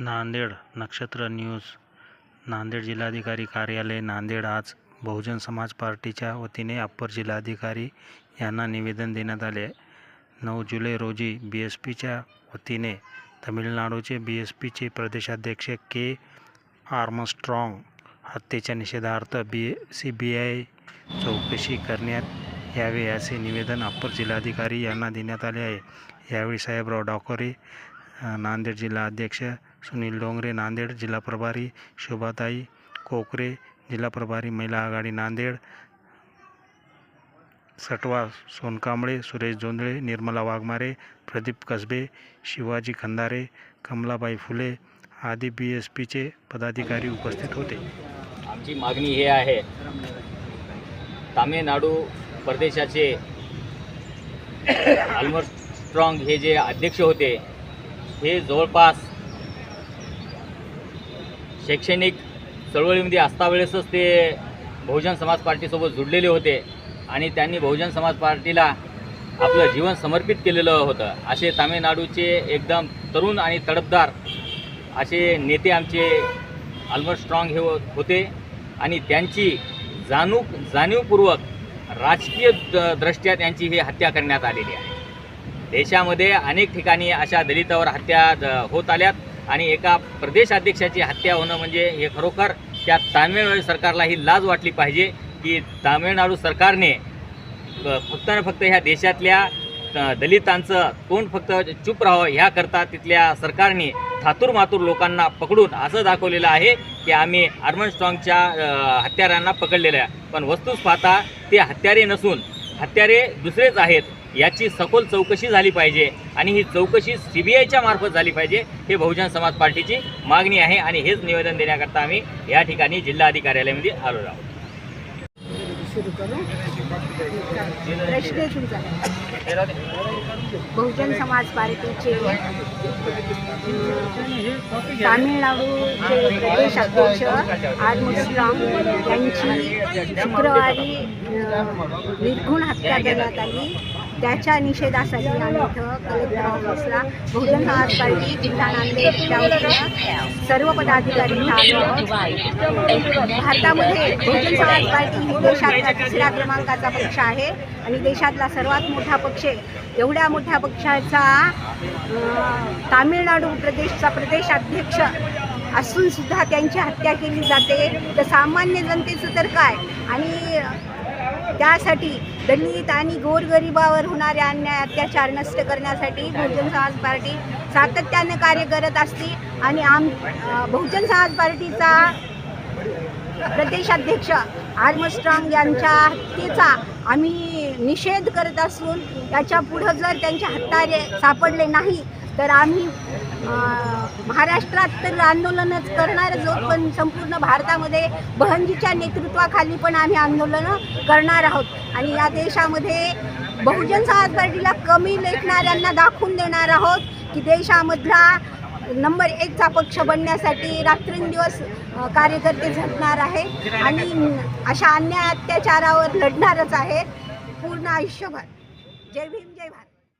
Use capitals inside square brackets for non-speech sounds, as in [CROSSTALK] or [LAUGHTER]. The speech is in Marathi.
नांदेड नक्षत्र न्यूज. नांदेड जिल्हाधिकारी कार्यालय नांदेड आज बहुजन समाज पार्टीच्या वतीने अप्पर जिल्हाधिकारी यांना निवेदन देण्यात आले नऊ जुलै रोजी बी एस पीच्या वतीने तमिळनाडूचे बी एस पीचे प्रदेशाध्यक्ष के आर्मस्ट्रॉंग हत्येच्या निषेधार्थ बी सी बी आय चौकशी करण्यात यावे असे निवेदन अप्पर जिल्हाधिकारी यांना देण्यात आले आहे. यावेळी साहेबराव डाकोरे नांदेड जिल्हा अध्यक्ष सुनील डोंगरे नांदेड जिल्हा प्रभारी शोभाताई कोकरे जिल्हा प्रभारी महिला आघाडी नांदेड सटवा सोनकांबळे सुरेश जोंधळे निर्मला वाघमारे प्रदीप कसबे शिवाजी खंदारे कमलाबाई फुले आदी बी एस पीचे पदाधिकारी उपस्थित होते. आमची मागणी हे आहे तामिळनाडू प्रदेशाचे [CLEARS THROAT] अल्मर स्ट्रॉंग हे जे अध्यक्ष होते हे जवळपास शैक्षणिक चळवळीमध्ये असतावेळेसच ते बहुजन समाज पार्टीसोबत जुडलेले होते आणि त्यांनी बहुजन समाज पार्टीला आपलं जीवन समर्पित केलेलं होतं. असे तामिळनाडूचे एकदम तरुण आणि तडफदार असे नेते आमचे अल्मर स्ट्रॉंग हे होते आणि त्यांची जाणू जाणीवपूर्वक राजकीय द- दृष्ट्या त्यांची ही हत्या करण्यात आलेली आहे. देशामध्ये अनेक ठिकाणी अशा दलितावर हत्या होत आल्यात आणि एका प्रदेशाध्यक्षाची हत्या होणं म्हणजे हे खरोखर त्या तामिळनाडू सरकारला ही लाज वाटली पाहिजे की तामिळनाडू सरकारने फक्त आणि फक्त ह्या देशातल्या दलितांचं कोण फक्त चूप राहावं ह्याकरता तिथल्या सरकारने थातूर मातूर लोकांना पकडून असं दाखवलेलं आहे की आम्ही आर्मन स्ट्रॉंगच्या हत्यारांना पकडलेलं आहे. पण वस्तूच पाहता ते हत्यारे नसून हत्यारे दुसरेच आहेत. याची सखोल चौकशी झाली पाहिजे आणि ही चौकशी सी बी आयच्या मार्फत झाली पाहिजे हे बहुजन समाज पार्टीची मागणी आहे आणि हेच निवेदन देण्याकरता आम्ही या ठिकाणी जिल्हाधिकार्यालयामध्ये आलो आहोत. बहुजन समाज पार्टीचे अं, तामिळनाडूचे प्रदेश अध्यक्ष आर मुस्लाम यांची शुक्रवारी अं, निर्घुण हत्या करण्यात आली. त्याच्या निषेधासाठी आम्ही इथं कलेक्टर ऑफिसला बहुजन समाज पार्टी जिल्हा नांदेड सर्व पदाधिकारी आलो आहोत भारतामध्ये बहुजन समाज पार्टी ही देशातला तिसऱ्या क्रमांकाचा पक्ष आहे आणि देशातला सर्वात मोठा पक्ष आहे एवढ्या मोठ्या पक्षाचा तामिळनाडू प्रदेशचा प्रदेश अध्यक्ष असून सुद्धा त्यांची हत्या केली जाते. तर सामान्य जनतेचं तर काय? आणि त्यासाठी दलित आणि गोरगरिबावर होणारे अन्याय अत्याचार नष्ट करण्यासाठी बहुजन समाज पार्टी सातत्यानं कार्य करत असते आणि आम बहुजन समाज पार्टीचा प्रदेशाध्यक्ष आर्मस्ट्रॉंग यांच्या हत्येचा आम्ही निषेध करत असून त्याच्या पुढं जर त्यांचे हत्यारे सापडले नाही तर आम्ही महाराष्ट्रात तर आंदोलनच करणारच आहोत पण संपूर्ण भारतामध्ये बहनजीच्या नेतृत्वाखाली पण आम्ही आंदोलनं करणार आहोत. आणि या देशामध्ये बहुजन समाज पार्टीला कमी लेखणाऱ्यांना दाखवून देणार आहोत की देशामधला नंबर एकचा पक्ष बनण्यासाठी रात्रंदिवस कार्यकर्ते झटणार आहे आणि अशा अन्याय अत्याचारावर लढणारच आहे पूर्ण आयुष्यभर. जय भीम जय भारत.